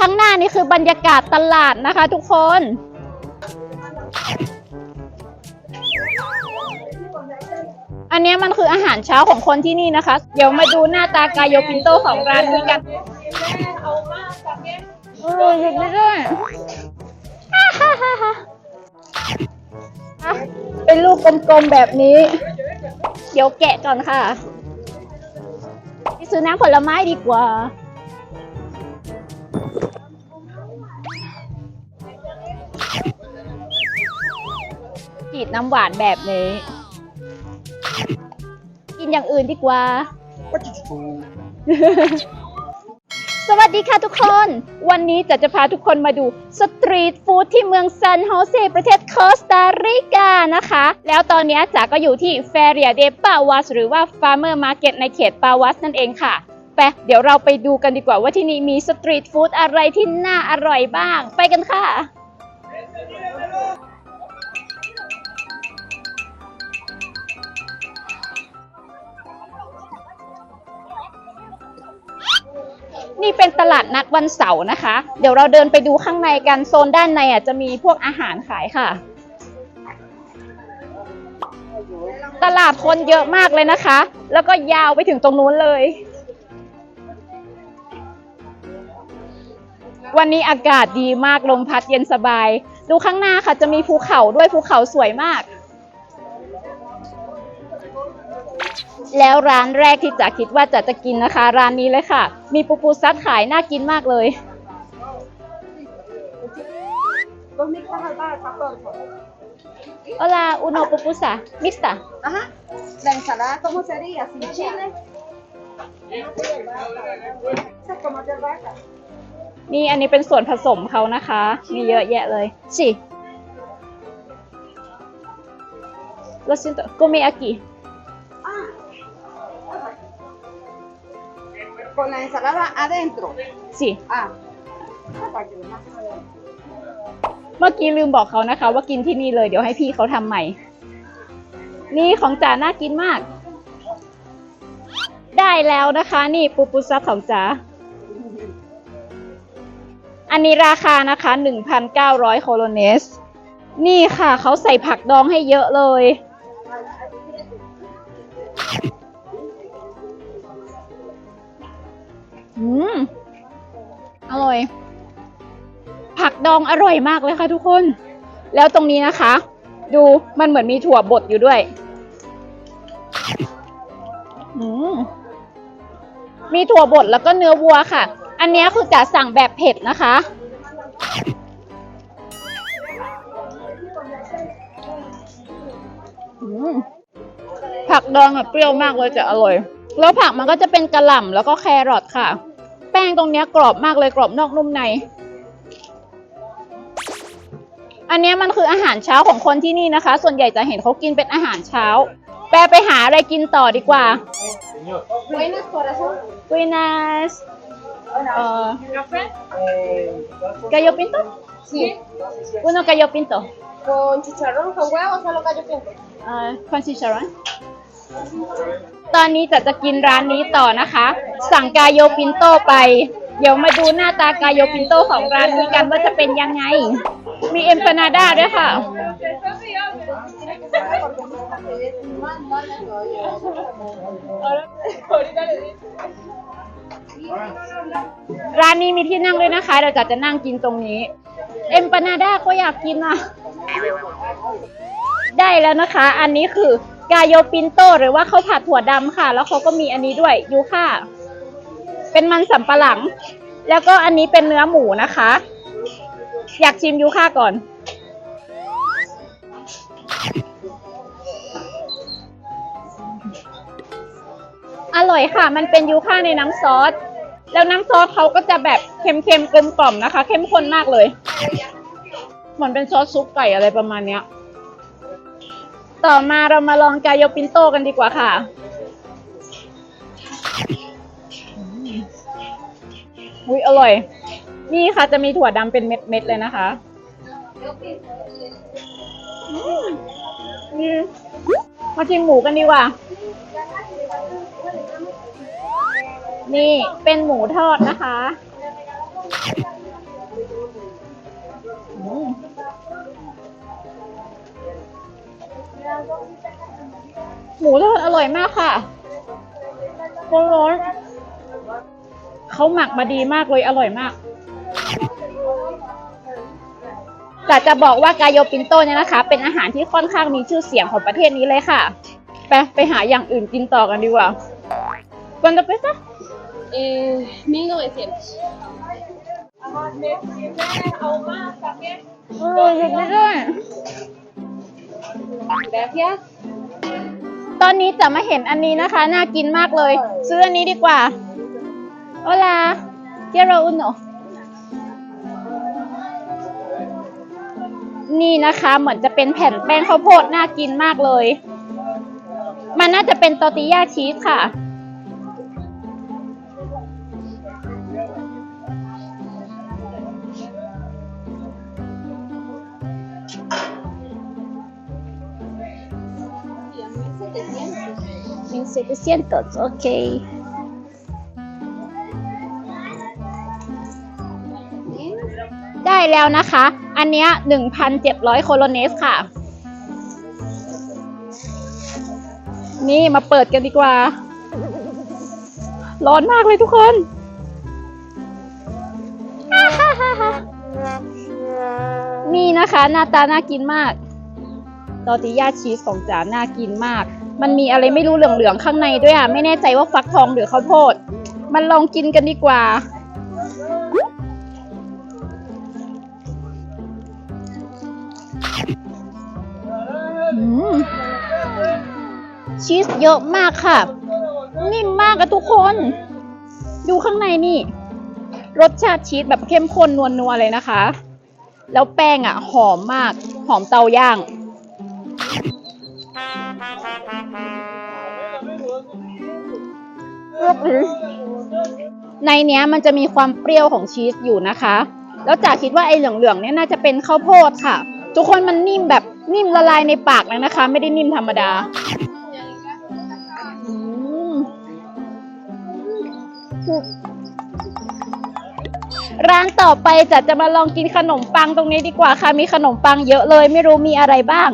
ข้างหน้านี่คือบรรยากาศตลาดนะคะ ทุกคน อันนี้มันคืออาหารเช้าของคนที่นี่นะคะ เดี๋ยวมาดูหน้าตากายโยปินโตของร้านนี้กันเออหยุดไม่ได้เป็นลูกกลมๆแบบนี้ เดี๋ยวแกะก่อนค่ะ ไปซื้อน้ำผลไม้ดีกว่า กีดน้ำหวานแบบนี้ กินอย่างอื่นดีกว่า สวัสดีค่ะทุกคน วันนี้จะจะพาทุกคนมาดูสตรีทฟู้ดที่เมืองซันโฮเซประเทศโคสตาริกานะคะ แล้วตอนนี้จ๋าก็อยู่ที่เฟรียเดปาวัสหรือว่า Farmer Market ในเขตปาวัสนั่นเองค่ะไปเดี๋ยวเราไปดูกันดีกว่าว่าที่นี่มีสตรีทฟู้ดอะไรที่น่าอร่อยบ้าง ไปกันค่ะ นี่เป็นตลาดนัดวันเสาร์นะคะ เดี๋ยวเราเดินไปดูข้างในกันโซนด้านในอะจะมีพวกอาหารขายค่ะ ตลาดคนเยอะมากเลยนะคะ แล้วก็ยาวไปถึงตรงนู้นเลย วันนี้อากาศดีมากลมพัดเย็นสบาย ดูข้างหน้าค่ะจะมีภูเขาด้วยภูเขาสวยมาก แล้วร้านแรกที่จ๋าคิดว่าจะจะกินนะคะ ร้านนี้เลยค่ะ มีปูปูซัดขายน่ากินมากเลย Dos mil cajas para catorce. Hola uno pupusa mixta Ajá. La ensalada, ¿cómo sería? Sin chile. Esa es como de vaca. นี่อันนี้เป็นส่วนผสมเขานะคะ มีเยอะแยะเลยชิ Lo siento come aquí Ah. Con la ensalada adentro. sí Ah. Para que más เมื่อกี้ลืมบอกเขานะคะ ว่ากินที่นี่เลยเดี๋ยวให้พี่เขาทำใหม่ นี่ของจ๋าน่ากินมาก ได้แล้วนะคะ นี่ปูปูซับของจ๋าอันนี้ราคานะคะ 1,900โคโลเนส นี่ค่ะเขาใส่ผักดองให้เยอะเลย อืม อร่อย ผักดองอร่อยมากเลยค่ะทุกคน แล้วตรงนี้นะคะ ดูมันเหมือนมีถั่วบดอยู่ด้วย อืม มีถั่วบดแล้วก็เนื้อวัวค่ะ อันนี้คือจะสั่งแบบเผ็ดนะคะ อืมผักดองอะเปรี้ยวมากเลยจะอร่อย แล้วผักมันก็จะเป็นกระหล่ำแล้วก็แครอทค่ะ แป้งตรงเนี้ยกรอบมากเลยกรอบนอกนุ่มใน อันเนี้ยมันคืออาหารเช้าของคนที่นี่นะคะ ส่วนใหญ่จะเห็นเขากินเป็นอาหารเช้า แปลไปหาอะไรกินต่อดีกว่า Buenas, corazón. วินาสเอ่อ gallo pinto Sí. uno gallo pinto Con chicharrón, con huevo, solo gallo pinto. เอ่อ con chicharrón ตอนนี้จะจะกินร้านนี้ต่อนะคะ สั่งกาโยปินโตไป เดี๋ยวมาดูหน้าตากาโยปินโตของร้านนี้กันว่าจะเป็นยังไง มีเอ็มปานาด้าด้วยค่ะ ร้านนี้มีที่นั่งด้วยนะคะ เราจะจะนั่งกินตรงนี้ เอ็มปานาด้าก็อยากกินอะ ได้แล้วนะคะ อันนี้คือ กาโยปินโต หรือว่าข้าวผัดถั่วดำค่ะ แล้วเขาก็มีอันนี้ด้วยยูค่าเป็นมันสำปะหลัง แล้วก็อันนี้เป็นเนื้อหมูนะคะ อยากชิมยูค่าก่อน อร่อยค่ะ มันเป็นยูค่าในน้ำซอส แล้วน้ำซอสเขาก็จะแบบเค็มๆกลมกล่อมนะคะ เข้มข้นมากเลย เหมือนเป็นซอสซุปไก่อะไรประมาณเนี้ย ต่อมาเรามาลองกายโยปินโตกันดีกว่าค่ะ อุ้ยอร่อย นี่ค่ะจะมีถั่วดำเป็นเม็ดๆเลยนะคะมาชิมหมูกันดีกว่า นี่เป็นหมูทอดนะคะ หมูทอดอร่อยมากค่ะร้อนๆเขาหมักมาดีมากเลยอร่อยมากแต่จะบอกว่ากายโยปินโตเนี่ยนะคะ เป็นอาหารที่ค่อนข้างมีชื่อเสียงของประเทศนี้เลยค่ะไปไปหาอย่างอื่นกินต่อกันดีกว่าวันจะไปซะ Eh, 1900. เออหยุดไม่ได้ Gracias. ตอนนี้จะมาเห็นอันนี้นะคะ น่ากินมากเลย ซื้ออันนี้ดีกว่า Hola quiero uno นี่นะคะ เหมือนจะเป็นแผ่นแป้งข้าวโพดน่ากินมากเลย มันน่าจะเป็นตอร์ติยาชีสค่ะ 1700โอเคได้แล้วนะคะ อันเนี้ย1,700 โคโลเนสค่ะ นี่มาเปิดกันดีกว่า ร้อนมากเลยทุกคนนี่นะคะ หน้าตาน่ากินมาก ตอร์ติยาชีสของจ๋าน่ากินมาก มันมีอะไรไม่รู้เหลืองๆข้างในด้วยอะ ไม่แน่ใจว่าฟักทองหรือข้าวโพด มันลองกินกันดีกว่า ชีสเยอะมากค่ะ นิ่มมากอะทุกคน ดูข้างในนี่ รสชาติชีสแบบเข้มข้นนัวๆเลยนะคะ แล้วแป้งอะหอมมาก หอมเตาย่าง ในเนี้ยมันจะมีความเปรี้ยวของชีสอยู่นะคะ แล้วจ๋าคิดว่าไอ้เหลืองๆเนี่ยน่าจะเป็นข้าวโพดค่ะ ทุกคนมันนิ่มแบบนิ่มละลายในปากเลยนะคะ ไม่ได้นิ่มธรรมดาร้านต่อไปจะจะมาลองกินขนมปังตรงนี้ดีกว่าค่ะ มีขนมปังเยอะเลย ไม่รู้มีอะไรบ้าง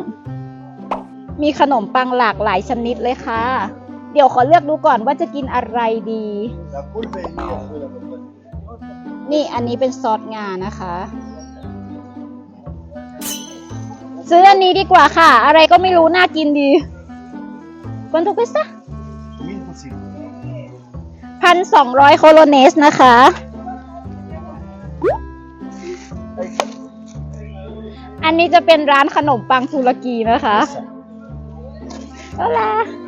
มีขนมปังหลากหลายชนิดเลยค่ะ ดี๋ยวขอเลือกดูก่อนว่าจะกินอะไรดี La culpa es mía, fue la culpa. นี่อันนี้เป็นซอสงานะคะ ซื้ออันนี้ดีกว่าค่ะ อะไรก็ไม่รู้น่ากินดีคนทุกคนซะ Mil posible. พันสองร้อยโคโลเนสนะคะ อันนี้จะเป็นร้านขนมปังตุรกีนะคะเอาล่ะมา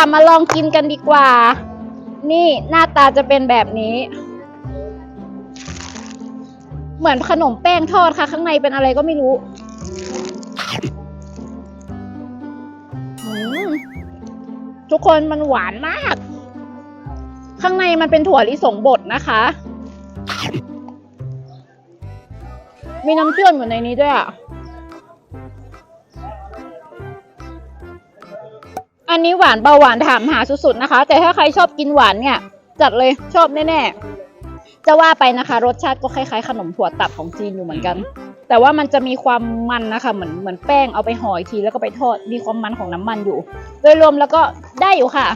ค่ะมาลองกินกันดีกว่า นี่หน้าตาจะเป็นแบบนี้ เหมือนขนมแป้งทอดค่ะ ข้างในเป็นอะไรก็ไม่รู้ทุกคนมันหวานมาก ข้างในมันเป็นถั่วลิสงบดนะคะ มีน้ำเชื่อมอยู่ในนี้ด้วยอะ อันนี้หวานเบาหวานถามหาสุดๆนะคะ แต่ถ้าใครชอบกินหวานเนี่ย จัดเลยชอบแน่ๆจะว่าไปนะคะ รสชาติก็คล้ายๆ ขนมถั่วตัดของจีนอยู่เหมือนกัน แต่ว่ามันจะมีความมันนะคะเหมือนเหมือนแป้งเอาไปห่ออีกทีแล้วก็ไปทอดมีความมันของน้ำมันอยู่ โดยรวมแล้วก็ได้อยู่ค่ะ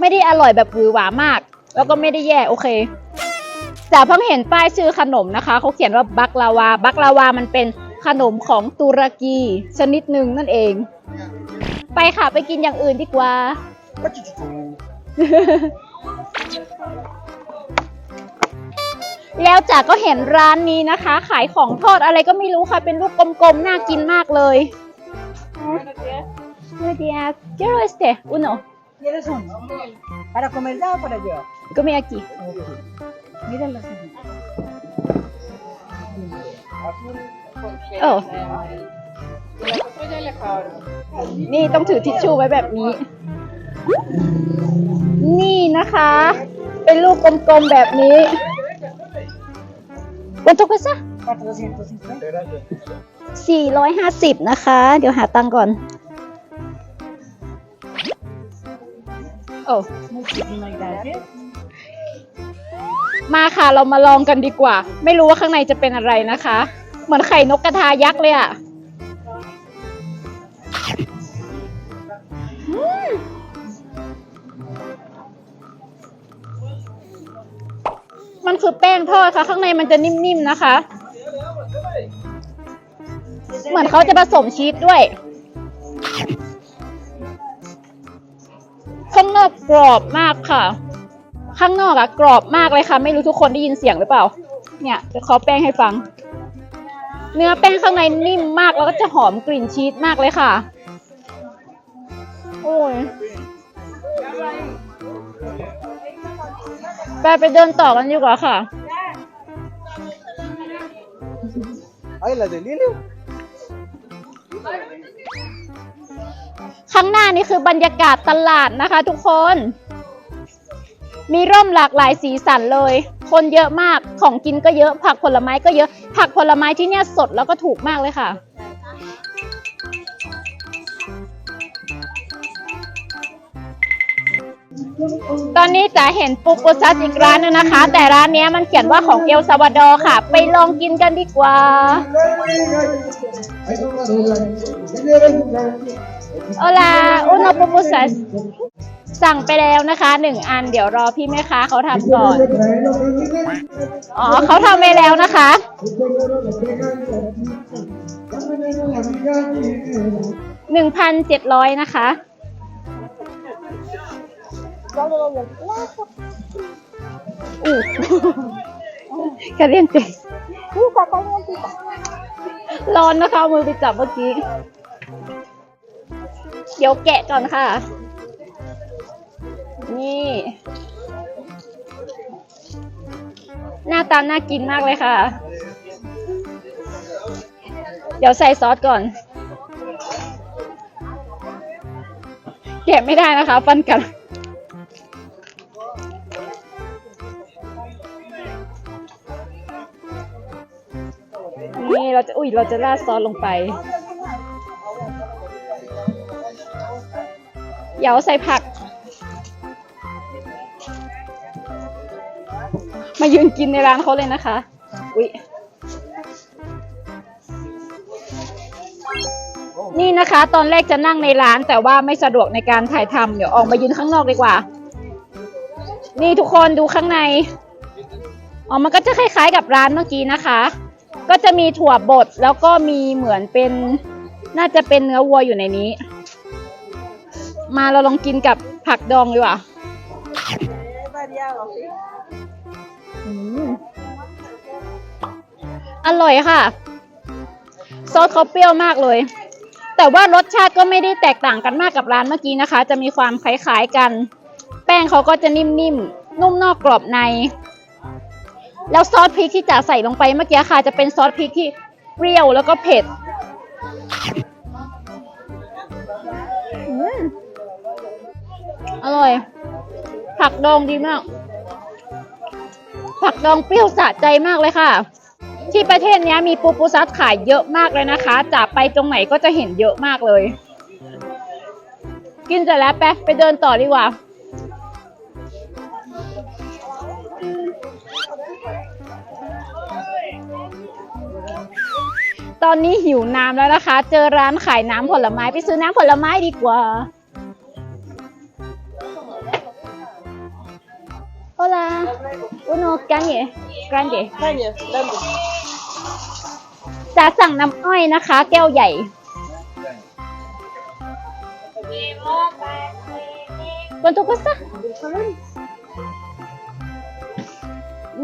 ไม่ได้อร่อยแบบหวือหวามาก แล้วก็ไม่ได้แย่โอเคแต่เพิ่งเห็นป้ายชื่อขนมนะคะเขาเขียนว่าบักลาวาบักลาวามันเป็นขนมของตุรกีชนิดหนึ่งนั่นเอง ไปค่ะไปกินอย่างอื่นดีกว่าแล้วจ๋าก็เห็นร้านนี้นะคะ ขายของทอดอะไรก็ไม่รู้ค่ะ เป็นลูกกลมๆ น่ากินมากเลย Buenos días. Quiero este, uno. ¿Quieres uno? ¿Para comer ya o para llevar? Come aquí. Miren los เออ นี่ต้องถือทิชชู่ไว้แบบนี้ นี่นะคะ เป็นลูกกลมๆแบบนี้วันตุกซะ 450. Gracias. 450นะคะ เดี๋ยวหาตังค์ก่อน โอ้ Muchísimas gracias. มาค่ะเรามาลองกันดีกว่า ไม่รู้ว่าข้างในจะเป็นอะไรนะคะ เหมือนไข่นกกระทายักษ์เลยอะ มันคือแป้งทอดค่ะ ข้างในมันจะนิ่มๆนะคะ เหมือนเขาจะผสมชีสด้วย ข้างนอกกรอบมากค่ะ ข้างนอกอะกรอบมากเลยค่ะ ไม่รู้ทุกคนได้ยินเสียงหรือเปล่า เนี่ยจะขอแป้งให้ฟัง เนื้อแป้งข้างในนิ่มมากแล้วก็จะหอมกลิ่นชีสมากเลยค่ะ โอ้ย ไปไปเดินต่อกันดีกว่าค่ะ Ay, la de Lilio. ข้างหน้านี่คือบรรยากาศตลาดนะคะทุกคน มีร่มหลากหลายสีสันเลย คนเยอะมาก ของกินก็เยอะ ผักผลไม้ก็เยอะ ผักผลไม้ที่เนี่ยสดแล้วก็ถูกมากเลยค่ะ ตอนนี้จ๋าเห็นปุกโกซัสอีกร้านนึงนะคะ แต่ร้านนี้มันเขียนว่าของเอลซาวาดอร์ค่ะ ไปลองกินกันดีกว่า โอลาอุน o ปุ p ุสัสสั่งไปแล้วนะคะหนึ่งอันเดี๋ยวรอพี่แม่ค้าเขาทำก่อน อ๋อเขาทำไปแล้วนะคะ หนึ่งพันเจ็ดร้อยนะคะ กระเรียนเตะร้อนนะคะมือไปจับเมื่อกี้ เดี๋ยวแกะก่อนค่ะ นี่ หน้าตาน่ากินมากเลยค่ะ เดี๋ยวใส่ซอสก่อน แกะไม่ได้นะคะ ฟันกัน เราจะอุ้ยเราจะราดซอสลงไปเดี๋ยวใส่ผัก มายืนกินในร้านเขาเลยนะคะ อุ๊ยนี่นะคะตอนแรกจะนั่งในร้านแต่ว่าไม่สะดวกในการถ่ายทำเดี๋ยวออกมายืนข้างนอกดีกว่า นี่ทุกคนดูข้างใน อ๋อ มันก็จะคล้ายๆกับร้านเมื่อกี้นะคะ ก็จะมีถั่วบดแล้วก็มีเหมือนเป็น น่าจะเป็นเนื้อวัวอยู่ในนี้ มาเราลองกินกับผักดองดีกว่าอร่อยค่ะ ซอสเขาเปรี้ยวมากเลย แต่ว่ารสชาติก็ไม่ได้แตกต่างกันมากกับร้านเมื่อกี้นะคะ จะมีความคล้ายๆกัน แป้งเขาก็จะนิ่มๆ นุ่มนอกกรอบใน แล้วซอสพริกที่จ๋าใส่ลงไปเมื่อกี้ค่ะ จะเป็นซอสพริกที่เปรี้ยวแล้วก็เผ็ดอร่อย ผักดองดีมาก ผักดองเปรี้ยวสะใจมากเลยค่ะ ที่ประเทศนี้มีปูปูซัสขายเยอะมากเลยนะคะจะไปตรงไหนก็จะเห็นเยอะมากเลย กินเสร็จแล้วไปไปเดินต่อดีกว่า ตอนนี้หิวน้ำแล้วนะคะ เจอร้านขายน้ำผลไม้ไปซื้อน้ำผลไม้ดีกว่า Hola, uno grande, grande. Caña, grande. จะสั่งน้ำอ้อยนะคะ แก้วใหญ่ ¿Cuánto cuesta?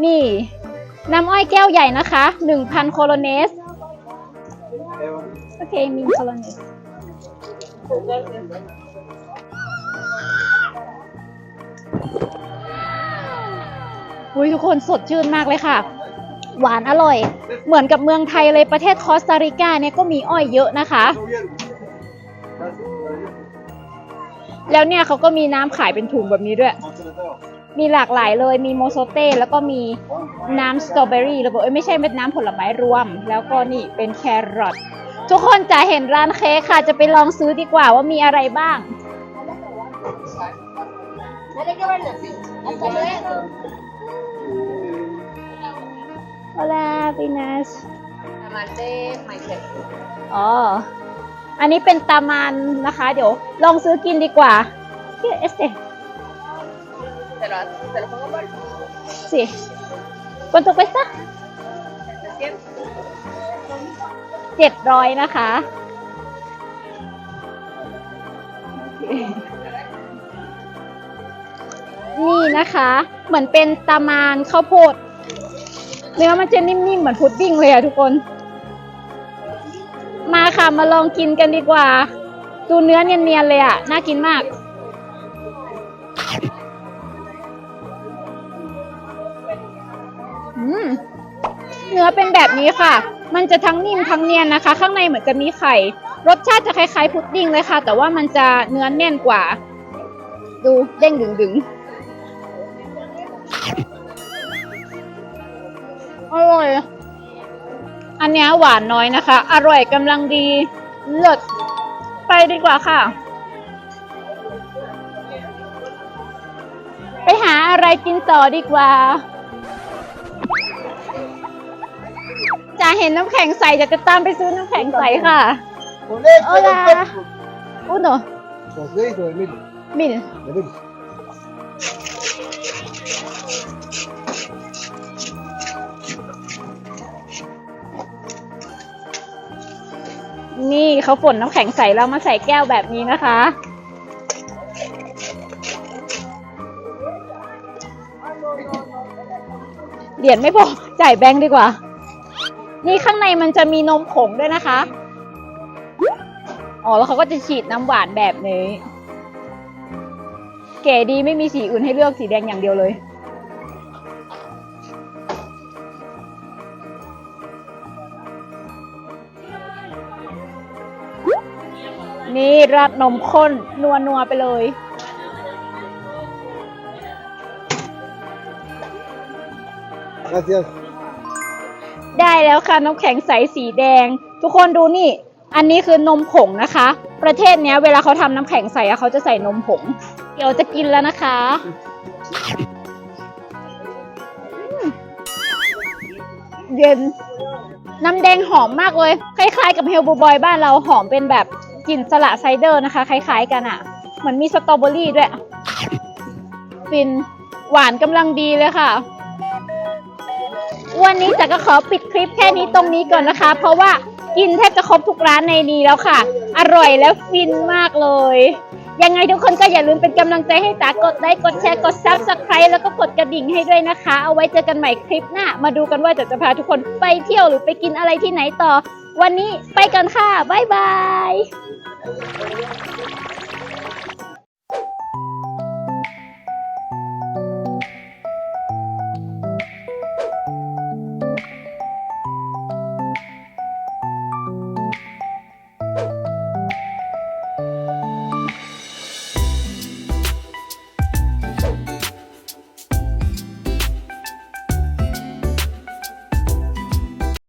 นี่ น้ำอ้อยแก้วใหญ่นะคะหนึ่งพันโคโลเนส โอเคมีโคโลเนสอุ้ยทุกคนสดชื่นมากเลยค่ะ หวานอร่อย เหมือนกับเมืองไทยเลยประเทศคอสตาริกาเนี่ยก็มีอ้อยเยอะนะคะ แล้วเนี่ยเขาก็มีน้ำขายเป็นถุงแบบนี้ด้วย มีหลากหลายเลยมีโมโซเต้แล้วก็มีน้ำสตรอเบอรี่ระเบิดเอ้ยไม่ใช่เป็นน้ำผลไม้รวม แล้วก็นี่เป็นแครอท ทุกคนจะเห็นร้านเค้กค่ะ จะไปลองซื้อดีกว่าว่ามีอะไรบ้าง Hola, buenas. Amante, Michael. อ๋อ อันนี้เป็นตามันนะคะ เดี๋ยวลองซื้อกินดีกว่าเอสเต Te euros. ¿Te lo pongo por Sí. ¿Cuánto cuesta? 100? เจ็ดร้อยนะคะนี่นะคะ เหมือนเป็นตามานข้าวโพดเนื้อมันจะนิ่มๆเหมือนพุดดิ้งเลยอะทุกคน มาค่ะมาลองกินกันดีกว่า ดูเนื้อเนียนๆเลยอะน่ากินมากอืมเนื้อเป็นแบบนี้ค่ะ มันจะทั้งนิ่มทั้งเนียนนะคะ ข้างในเหมือนจะมีไข่ รสชาติจะคล้ายๆพุดดิ้งเลยค่ะ แต่ว่ามันจะเนื้อแน่นกว่า ดูเด้งดึงๆอร่อย อันนี้หวานน้อยนะคะ อร่อยกำลังดี เลิศ ไปดีกว่าค่ะ ไปหาอะไรกินต่อดีกว่า จะเห็นน้ำแข็งใสจะจะตามไปซื้อน้ำแข็งใสค่ะ Ponete Hola. el cuerpo. อุโน ¿Con seis o de mil? มิน De mil. นี่เขาฝนน้ำแข็งใสแล้วมาใส่แก้วแบบนี้นะคะ เหรียญไม่พอจ่ายแบงค์ดีกว่า นี่ข้างในมันจะมีนมผงด้วยนะคะ อ๋อ แล้วเขาก็จะฉีดน้ำหวานแบบนี้ เก๋ดีไม่มีสีอื่นให้เลือกสีแดงอย่างเดียวเลย นี่ราดนมข้น นัวนัวๆไปเลย Gracias. ได้แล้วค่ะน้ำแข็งใสสีแดง ทุกคนดูนี่ อันนี้คือนมผงนะคะ ประเทศเนี้ยเวลาเขาทำน้ำแข็งใสอะเขาจะใส่นมผง เดี๋ยวจะกินแล้วนะคะเย็นน้ำแดงหอมมากเลย คล้ายๆ กับเฮลบูบอยบ้านเราหอมเป็นแบบกลิ่นสละไซเดอร์นะคะ คล้ายๆกันอะ เหมือนมีสตรอเบอรี่ด้วยฟินหวานกำลังดีเลยค่ะ วันนี้จะก็ขอปิดคลิปแค่นี้ตรงนี้ก่อนนะคะ เพราะว่ากินแทบจะครบทุกร้านในนี้แล้วค่ะ อร่อยและฟินมากเลย ยังไงทุกคนก็อย่าลืมเป็นกำลังใจให้จ๋ากดไลค์กดแชร์กด subscribe แล้วก็กดกระดิ่งให้ด้วยนะคะ เอาไว้เจอกันใหม่คลิปหน้า มาดูกันว่าจะจะพาทุกคนไปเที่ยวหรือไปกินอะไรที่ไหนต่อ วันนี้ไปกันค่ะบ๊ายบาย